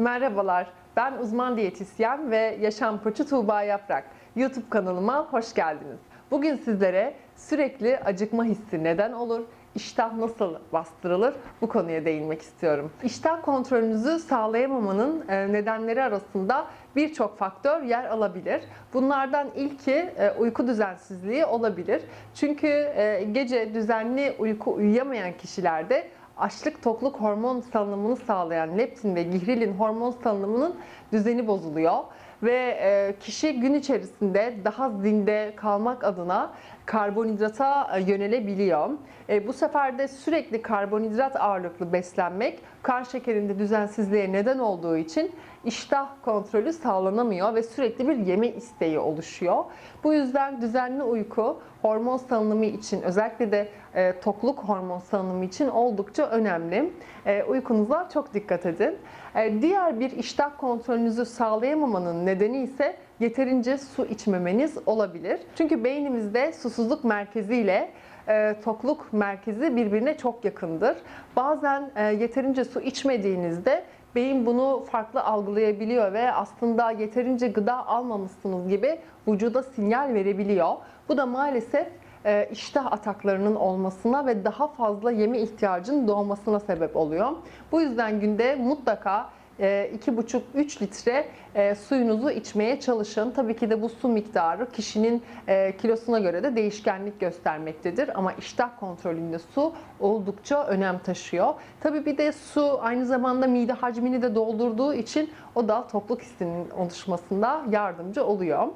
Merhabalar, ben uzman diyetisyen ve yaşam koçu Tuğba Yaprak. YouTube kanalıma hoş geldiniz. Bugün sizlere sürekli acıkma hissi neden olur, iştah nasıl bastırılır bu konuya değinmek istiyorum. İştah kontrolünüzü sağlayamamanın e, nedenleri arasında birçok faktör yer alabilir. Bunlardan ilki e, uyku düzensizliği olabilir. Çünkü e, gece düzenli uyku uyuyamayan kişilerde açlık tokluk hormon salınımını sağlayan leptin ve gihrilin hormon salınımının düzeni bozuluyor. Ve e, kişi gün içerisinde daha zinde kalmak adına karbonhidrata e, yönelebiliyor. E, Bu sefer de sürekli karbonhidrat ağırlıklı beslenmek kan şekerinde düzensizliğe neden olduğu için iştah kontrolü sağlanamıyor ve sürekli bir yeme isteği oluşuyor. Bu yüzden düzenli uyku hormon salınımı için özellikle de e, tokluk hormon salınımı için oldukça önemli. E, uykunuza çok dikkat edin. E, diğer bir iştah kontrolünüzü sağlayamamanın nedeni ise yeterince su içmemeniz olabilir. Çünkü beynimizde susuzluk merkezi ile e, tokluk merkezi birbirine çok yakındır. Bazen e, yeterince su içmediğinizde beyin bunu farklı algılayabiliyor ve aslında yeterince gıda almamışsınız gibi vücuda sinyal verebiliyor. Bu da maalesef e, iştah ataklarının olmasına ve daha fazla yeme ihtiyacının doğmasına sebep oluyor. Bu yüzden günde mutlaka 2,5-3 litre e, suyunuzu içmeye çalışın. Tabii ki de bu su miktarı kişinin e, kilosuna göre de değişkenlik göstermektedir. Ama iştah kontrolünde su oldukça önem taşıyor. Tabii bir de su aynı zamanda mide hacmini de doldurduğu için o da tokluk hissinin oluşmasında yardımcı oluyor.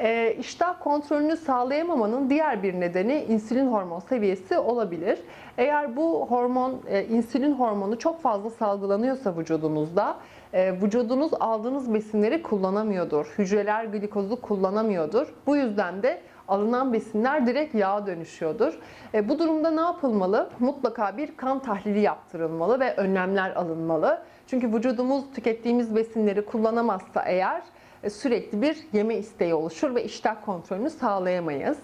E, iştah kontrolünü sağlayamamanın diğer bir nedeni insülin hormon seviyesi olabilir. Eğer bu hormon, e, insülin hormonu çok fazla salgılanıyorsa vücudunuzda, e, vücudunuz aldığınız besinleri kullanamıyordur. Hücreler glikozu kullanamıyordur. Bu yüzden de alınan besinler direkt yağa dönüşüyordur. E, bu durumda ne yapılmalı? Mutlaka bir kan tahlili yaptırılmalı ve önlemler alınmalı. Çünkü vücudumuz tükettiğimiz besinleri kullanamazsa eğer e, sürekli bir yeme isteği oluşur ve iştah kontrolünü sağlayamayız.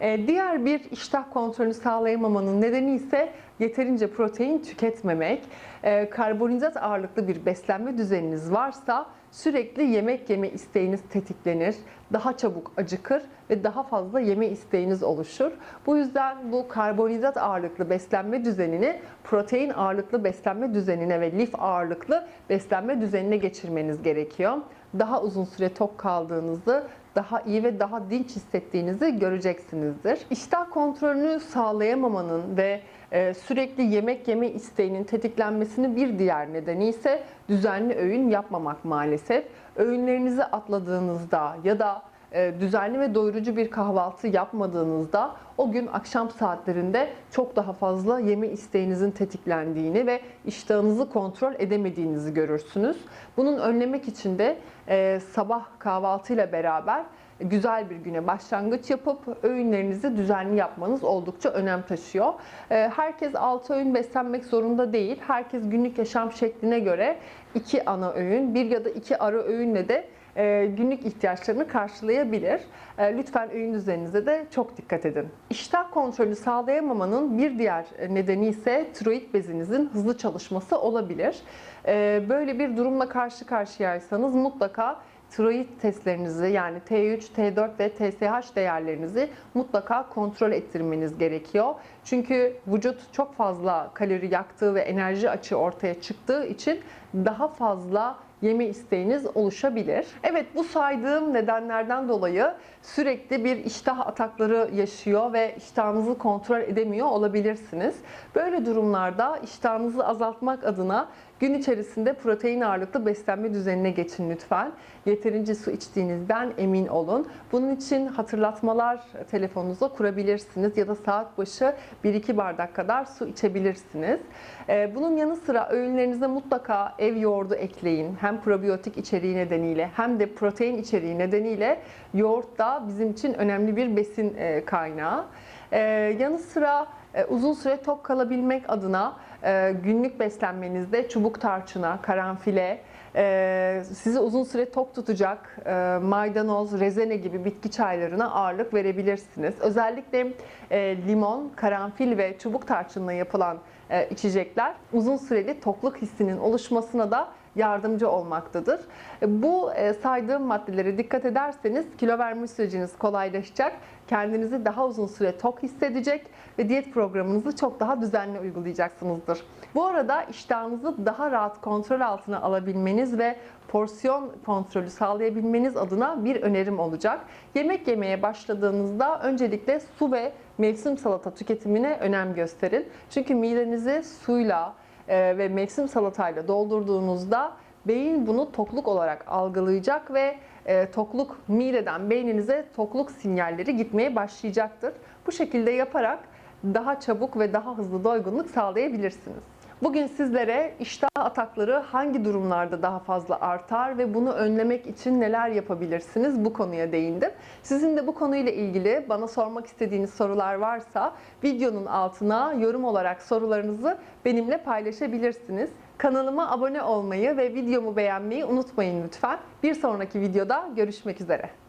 E, Diğer bir iştah kontrolünü sağlayamamanın nedeni ise yeterince protein tüketmemek. E, Karbonhidrat ağırlıklı bir beslenme düzeniniz varsa sürekli yemek yeme isteğiniz tetiklenir, daha çabuk acıkır ve daha fazla yeme isteğiniz oluşur. Bu yüzden bu karbonhidrat ağırlıklı beslenme düzenini protein ağırlıklı beslenme düzenine ve lif ağırlıklı beslenme düzenine geçirmeniz gerekiyor. Daha uzun süre tok kaldığınızı, daha iyi ve daha dinç hissettiğinizi göreceksinizdir. İştah kontrolünü sağlayamamanın ve e, sürekli yemek yeme isteğinin tetiklenmesinin bir diğer nedeni ise düzenli öğün yapmamak maalesef. Öğünlerinizi atladığınızda ya da düzenli ve doyurucu bir kahvaltı yapmadığınızda o gün akşam saatlerinde çok daha fazla yeme isteğinizin tetiklendiğini ve iştahınızı kontrol edemediğinizi görürsünüz. Bunun önlemek için de e, sabah kahvaltıyla beraber güzel bir güne başlangıç yapıp öğünlerinizi düzenli yapmanız oldukça önem taşıyor. E, Herkes 6 öğün beslenmek zorunda değil. Herkes günlük yaşam şekline göre iki ana öğün, bir ya da iki ara öğünle de e, günlük ihtiyaçlarını karşılayabilir. E, Lütfen öğün düzeninize de çok dikkat edin. İştah kontrolü sağlayamamanın bir diğer nedeni ise tiroid bezinizin hızlı çalışması olabilir. E, Böyle bir durumla karşı karşıyaysanız mutlaka tiroid testlerinizi yani T3, T4 ve TSH değerlerinizi mutlaka kontrol ettirmeniz gerekiyor. Çünkü vücut çok fazla kalori yaktığı ve enerji açığı ortaya çıktığı için daha fazla yeme isteğiniz oluşabilir. Evet bu saydığım nedenlerden dolayı sürekli bir iştah atakları yaşıyor ve iştahınızı kontrol edemiyor olabilirsiniz. Böyle durumlarda iştahınızı azaltmak adına gün içerisinde protein ağırlıklı beslenme düzenine geçin lütfen. Yeterince su içtiğinizden emin olun. Bunun için hatırlatmalar telefonunuza kurabilirsiniz ya da saat başı 1-2 bardak kadar su içebilirsiniz. Ee, Bunun yanı sıra öğünlerinize mutlaka ev yoğurdu ekleyin. Hem probiyotik içeriği nedeniyle hem de protein içeriği nedeniyle yoğurt da bizim için önemli bir besin e, kaynağı. Ee, Yanı sıra e, uzun süre tok kalabilmek adına günlük beslenmenizde çubuk tarçına, karanfile, e, sizi uzun süre tok tutacak e, maydanoz, rezene gibi bitki çaylarına ağırlık verebilirsiniz. Özellikle e, limon, karanfil ve çubuk tarçınla yapılan içecekler uzun süreli tokluk hissinin oluşmasına da yardımcı olmaktadır. E, Bu e, saydığım maddelere dikkat ederseniz kilo verme süreciniz kolaylaşacak. Kendinizi daha uzun süre tok hissedecek ve diyet programınızı çok daha düzenli uygulayacaksınızdır. Bu arada iştahınızı daha rahat kontrol altına alabilmeniz ve porsiyon kontrolü sağlayabilmeniz adına bir önerim olacak. Yemek yemeye başladığınızda öncelikle su ve mevsim salata tüketimine önem gösterin. Çünkü midenizi suyla ve mevsim salatayla doldurduğunuzda beyin bunu tokluk olarak algılayacak ve e, tokluk mideden beyninize tokluk sinyalleri gitmeye başlayacaktır. Bu şekilde yaparak daha çabuk ve daha hızlı doygunluk sağlayabilirsiniz. Bugün sizlere iştah atakları hangi durumlarda daha fazla artar ve bunu önlemek için neler yapabilirsiniz bu konuya değindim. Sizin de bu konuyla ilgili bana sormak istediğiniz sorular varsa videonun altına yorum olarak sorularınızı benimle paylaşabilirsiniz. Kanalıma abone olmayı ve videomu beğenmeyi unutmayın lütfen. Bir sonraki videoda görüşmek üzere.